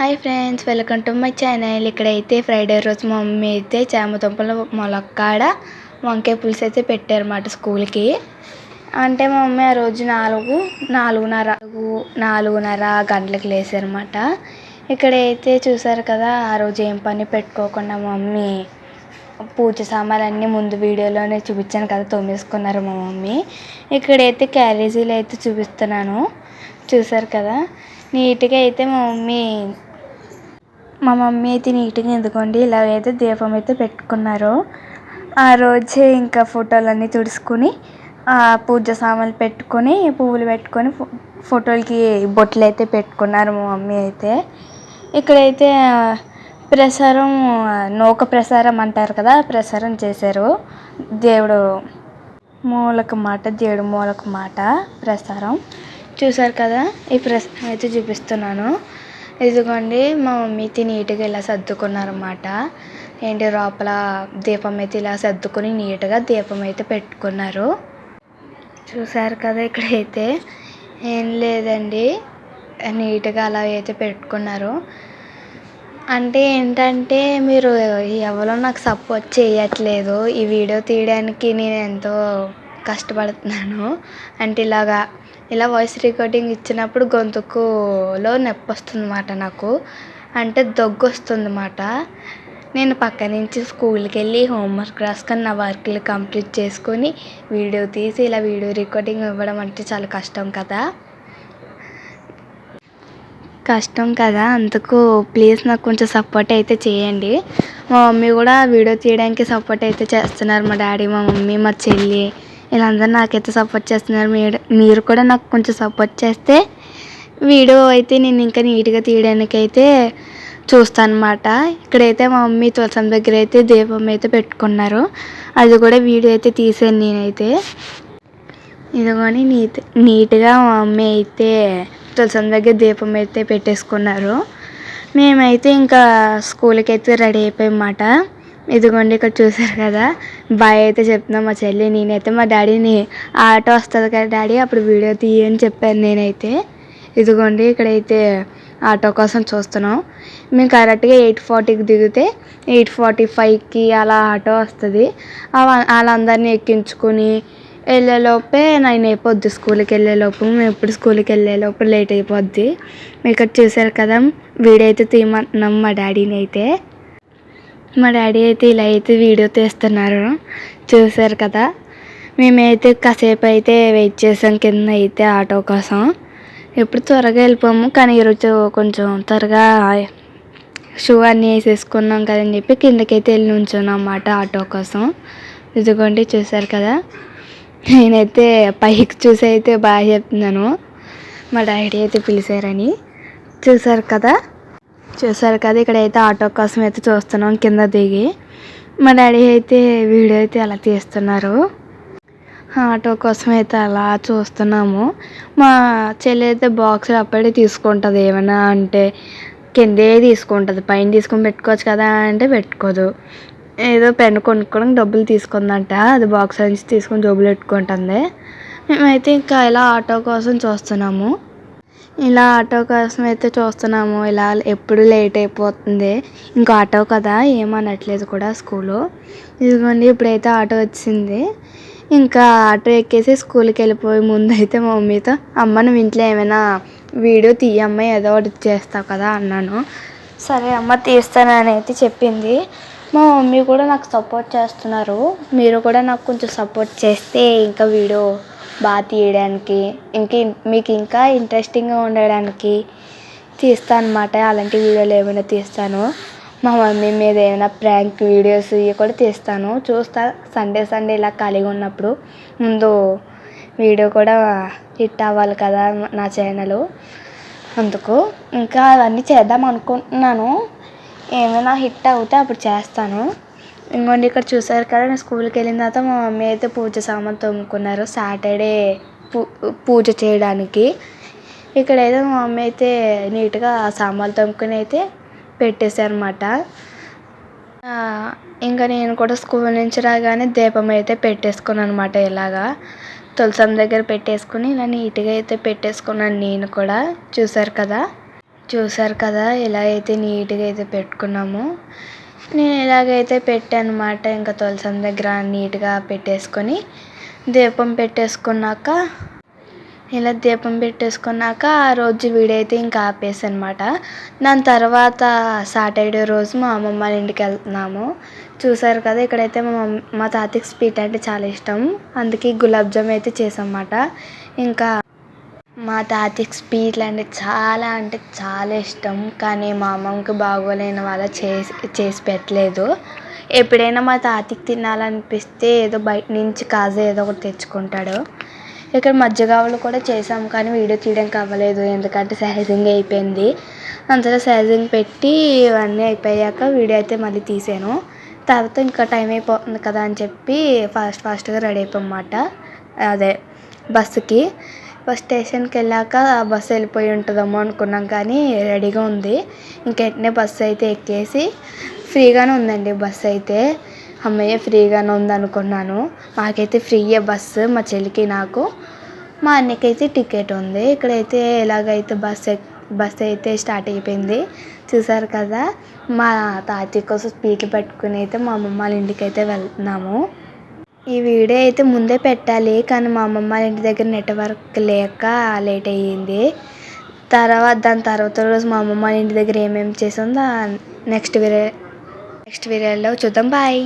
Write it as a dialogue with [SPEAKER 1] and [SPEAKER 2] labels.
[SPEAKER 1] Hi friends welcome to my channel. ఇక్కడైతే Friday రోజు మా మమ్మీ అయితే చామదుంపల మొలక్కాడ వంకాయ పులుసు అయితే పెట్టారన్నమాట స్కూల్కి. అంటే మా మమ్మీ ఆ రోజు నాలుగు నాలుగున్నర నాలుగున్నర గంటలకు లేసారన్నమాట. ఇక్కడైతే చూసారు కదా ఆ రోజు ఏం పని పెట్టుకోకుండా మా మమ్మీ పూజ సామాన్లన్నీ ముందు వీడియోలోనే చూపించాను కదా తోమేసుకున్నారు మా మమ్మీ. ఇక్కడైతే క్యారేజీలు అయితే చూపిస్తున్నాను. చూసారు కదా నీట్గా అయితే మా మమ్మీ మా మమ్మీ అయితే నీట్గా ఎందుకోండి? ఇలాగైతే దీపం అయితే పెట్టుకున్నారు. ఆ రోజే ఇంకా ఫోటోలన్నీ తుడుచుకుని పూజ సామాన్లు పెట్టుకొని పువ్వులు పెట్టుకొని ఫోటోలకి బొట్లు అయితే పెట్టుకున్నారు మా మమ్మీ అయితే. ఇక్కడైతే ప్రసారం నూక ప్రసారం అంటారు కదా ప్రసారం చేశారు. దేవుడు మూలక మాట దేవుడు మూలక మాట ప్రసారం. చూసారు కదా ఈ ప్రసారం అయితే చూపిస్తున్నాను. ఇదిగోండి మా మమ్మీ అయితే నీట్గా ఇలా సర్దుకున్నారన్నమాట. ఏంటి లోపల దీపం అయితే ఇలా సర్దుకొని నీట్గా దీపం అయితే పెట్టుకున్నారు. చూసారు కదా ఇక్కడైతే. ఏం లేదండి నీట్గా అలా అయితే పెట్టుకున్నారు. అంటే ఏంటంటే మీరు ఎవరో నాకు సపోర్ట్ చేయట్లేదు. ఈ వీడియో తీయడానికి నేను ఎంతో కష్టపడుతున్నాను. అంటే ఇలాగా ఇలా వాయిస్ రికార్డింగ్ ఇచ్చినప్పుడు గొంతుకులో నొప్పి వస్తుంది అన్నమాట నాకు. అంటే దగ్గు వస్తుంది అన్నమాట నేను పక్క నుంచి స్కూల్కి వెళ్ళి హోంవర్క్ రాసుకొని నా వర్క్లు కంప్లీట్ చేసుకొని వీడియో తీసి ఇలా వీడియో రికార్డింగ్ ఇవ్వడం అంటే చాలా కష్టం కదా. కష్టం కదా అందుకు ప్లీజ్ నాకు కొంచెం సపోర్ట్ అయితే చేయండి. మా మమ్మీ కూడా వీడియో తీయడానికి సపోర్ట్ అయితే చేస్తున్నారు మా డాడీ మా మమ్మీ మా చెల్లి. వీళ్ళందరూ నాకైతే సపోర్ట్ చేస్తున్నారు. మీరు మీరు కూడా నాకు కొంచెం సపోర్ట్ చేస్తే వీడియో అయితే నేను ఇంకా నీట్గా తీయడానికి అయితే చూస్తాను అనమాట ఇక్కడైతే మా మమ్మీ తులసం దగ్గర అయితే దీపం అయితే పెట్టుకున్నారు. అది కూడా వీడియో అయితే తీసాను నేనైతే. ఇదిగోని నీట్ నీట్గా మా మమ్మీ అయితే తులసం దగ్గర దీపం అయితే పెట్టేసుకున్నారు. మేమైతే ఇంకా స్కూల్కి అయితే రెడీ అయిపోయామాట ఇదిగోండి ఇక్కడ చూసారు కదా. బాయ్ అయితే చెప్తున్నాం మా చెల్లి నేనైతే మా డాడీని ఆటో వస్తుంది కదా డాడీ అప్పుడు వీడియో తీయని చెప్పాను నేనైతే. ఇదిగోండి ఇక్కడైతే ఆటో కోసం చూస్తున్నాం. మేము కరెక్ట్గా ఎయిట్ ఫార్టీకి దిగితే ఎయిట్ ఫార్టీ ఫైవ్కి అలా ఆటో వస్తుంది. వాళ్ళందరినీ ఎక్కించుకొని వెళ్ళేలోపే నైన్ అయిపోద్ది స్కూల్కి వెళ్ళేలోపు మేము ఎప్పుడు స్కూల్కి వెళ్ళేలోపు లేట్ అయిపోద్ది. ఇక్కడ చూసారు కదా వీడైతే తీయమంటున్నాం మా డాడీని అయితే. మా డాడీ అయితే ఇలా అయితే వీడియో తీస్తున్నారు. చూసారు కదా? మేమైతే కాసేపు అయితే వెయిట్ చేసాం. కింద అయితే ఆటో కోసం. ఎప్పుడు త్వరగా వెళ్ళిపోము కానీ ఈరోజు కొంచెం త్వరగా షూ అన్నీ వేసేసుకున్నాం కదని చెప్పి కిందకైతే వెళ్ళి నుంచున్నాం అన్నమాట ఆటో కోసం. ఇదిగోండి చూసారు కదా? నేనైతే పైకి చూసి అయితే బాగా చెప్తున్నాను. మా డాడీ అయితే పిలిచారని. చూసారు కదా? చూసారు కదా ఇక్కడైతే ఆటో కోసం అయితే చూస్తున్నాం కింద దిగి. మా డాడీ అయితే వీడియో అయితే అలా తీస్తున్నారు. ఆటో కోసం అయితే అలా చూస్తున్నాము. మా చెల్లి అయితే బాక్స్ అప్పుడే తీసుకుంటుంది ఏమైనా అంటే కిందే తీసుకుంటుంది పైన తీసుకొని పెట్టుకోవచ్చు కదా అంటే పెట్టుకోదు. ఏదో పెన్ కొనుక్కోవడానికి డబ్బులు తీసుకుందంట అది బాక్స్ నుంచి తీసుకొని జోబులు పెట్టుకుంటుంది. మేమైతే ఇంకా ఇలా ఆటో కోసం చూస్తున్నాము. ఇలా ఆటో కోసం అయితే చూస్తున్నాము. ఇలా ఎప్పుడు లేట్ అయిపోతుంది. ఇంకా ఆటో కదా ఏమనట్లేదు కూడా స్కూలు. ఇదిగోండి ఇప్పుడైతే ఆటో వచ్చింది. ఇంకా ఆటో ఎక్కేసి స్కూల్కి వెళ్ళిపోయి ముందు అయితే మా మమ్మీతో అమ్మ నువ్వు ఇంట్లో ఏమైనా వీడియో తీయమ్మ ఏదో ఒకటి చేస్తావు కదా అన్నాను. సరే అమ్మ తీస్తానని అయితే చెప్పింది. మా మమ్మీ కూడా నాకు సపోర్ట్ చేస్తున్నారు. మీరు కూడా నాకు కొంచెం సపోర్ట్ చేస్తే ఇంకా వీడియో బాగా తీయడానికి ఇంకా మీకు ఇంకా ఇంట్రెస్టింగ్గా ఉండడానికి తీస్తాను అనమాట అలాంటి వీడియోలు ఏమైనా తీస్తాను. మా మమ్మీ మీద ఏమైనా ప్రాంక్ వీడియోస్ ఇవి కూడా తీస్తాను. చూస్తా సండే సండే ఇలా ఖాళీగా ఉన్నప్పుడు ముందు వీడియో కూడా హిట్ అవ్వాలి కదా నా ఛానల్ అందుకు ఇంకా అవన్నీ చేద్దాం అనుకుంటున్నాను. ఏమైనా హిట్ అవుతే అప్పుడు చేస్తాను. ఇంకోండి ఇక్కడ చూసారు కదా నేను స్కూల్కి వెళ్ళిన తర్వాత మా మమ్మీ అయితే పూజ సామాన్ తోముకున్నారు సాటర్డే పూ పూజ చేయడానికి. ఇక్కడైతే మా మమ్మీ అయితే నీట్గా సామాన్లు తోముకుని అయితే పెట్టేశారన్నమాట. ఇంకా నేను కూడా స్కూల్ నుంచి రాగానే దీపం అయితే పెట్టేసుకున్నాను అనమాట ఇలాగా. తులసం దగ్గర పెట్టేసుకుని ఇలా నీట్గా అయితే పెట్టేసుకున్నాను నేను కూడా. చూసారు కదా? చూసారు కదా? ఇలా అయితే నీట్గా అయితే పెట్టుకున్నాము. నేను ఎలాగైతే పెట్టాను అనమాట ఇంకా తులసం దగ్గర నీట్గా పెట్టేసుకొని దీపం పెట్టేసుకున్నాక ఇలా దీపం పెట్టేసుకున్నాక ఆ రోజు వీడైతే ఇంకా ఆపేసి అనమాట దాని తర్వాత సాటర్డే రోజు మా అమ్మమ్మ వాళ్ళ ఇంటికి వెళ్తున్నాము. చూసారు కదా ఇక్కడైతే మా మమ్మీ మా తాతకి స్వీట్ అంటే చాలా ఇష్టం. అందుకే గులాబ్ జామ్ అయితే చేసామన్నమాట ఇంకా మా తాతకి స్వీట్లు అంటే చాలా అంటే చాలా ఇష్టం కానీ మా అమ్మమ్మకి బాగోలేని వల్ల చేసి చేసి పెట్టలేదు. ఎప్పుడైనా మా తాతకి తినాలనిపిస్తే ఏదో బయట నుంచి కాజా ఏదో ఒకటి తెచ్చుకుంటాడు. ఇక్కడ మజ్జిగావలు కూడా చేసాం కానీ వీడియో తీయడానికి అవ్వలేదు ఎందుకంటే సైజింగ్ అయిపోయింది. అంతలో సైజింగ్ పెట్టి ఇవన్నీ అయిపోయాక వీడియో అయితే మళ్ళీ తీసాను. తర్వాత ఇంకా టైం అయిపోతుంది కదా అని చెప్పి ఫాస్ట్ ఫాస్ట్గా రెడీ అయిపోయామాట అదే బస్సుకి. బస్ స్టేషన్కి వెళ్ళాక బస్సు వెళ్ళిపోయి ఉంటుందేమో అనుకున్నాం కానీ రెడీగా ఉంది. ఇంక వెంటనే బస్సు అయితే ఎక్కేసి ఫ్రీగానే ఉందండి బస్సు అయితే. అమ్మయ్య ఫ్రీగానే ఉంది అనుకున్నాను మాకైతే ఫ్రీయే బస్సు మా చెల్లికి నాకు. మా అన్నకైతే టికెట్ ఉంది. ఇక్కడైతే ఎలాగైతే బస్ ఎక్ బస్ అయితే స్టార్ట్ అయిపోయింది. చూసారు కదా మా తాతయ్య కోసం స్పీట్లు పెట్టుకుని అయితే మా అమ్మమ్మ వాళ్ళ ఇంటికి అయితే వెళ్తున్నాము. ఈ వీడియో అయితే ముందే పెట్టాలి కానీ మా అమ్మమ్మ వాళ్ళ ఇంటి దగ్గర నెట్వర్క్ లేక లేట్ అయ్యింది. తర్వాత దాని తర్వాత రోజు మా అమ్మమ్మ వాళ్ళ ఇంటి దగ్గర ఏమేమి చేసిందో నెక్స్ట్ వీడియో నెక్స్ట్ వీడియోలో చూద్దాం. బాయ్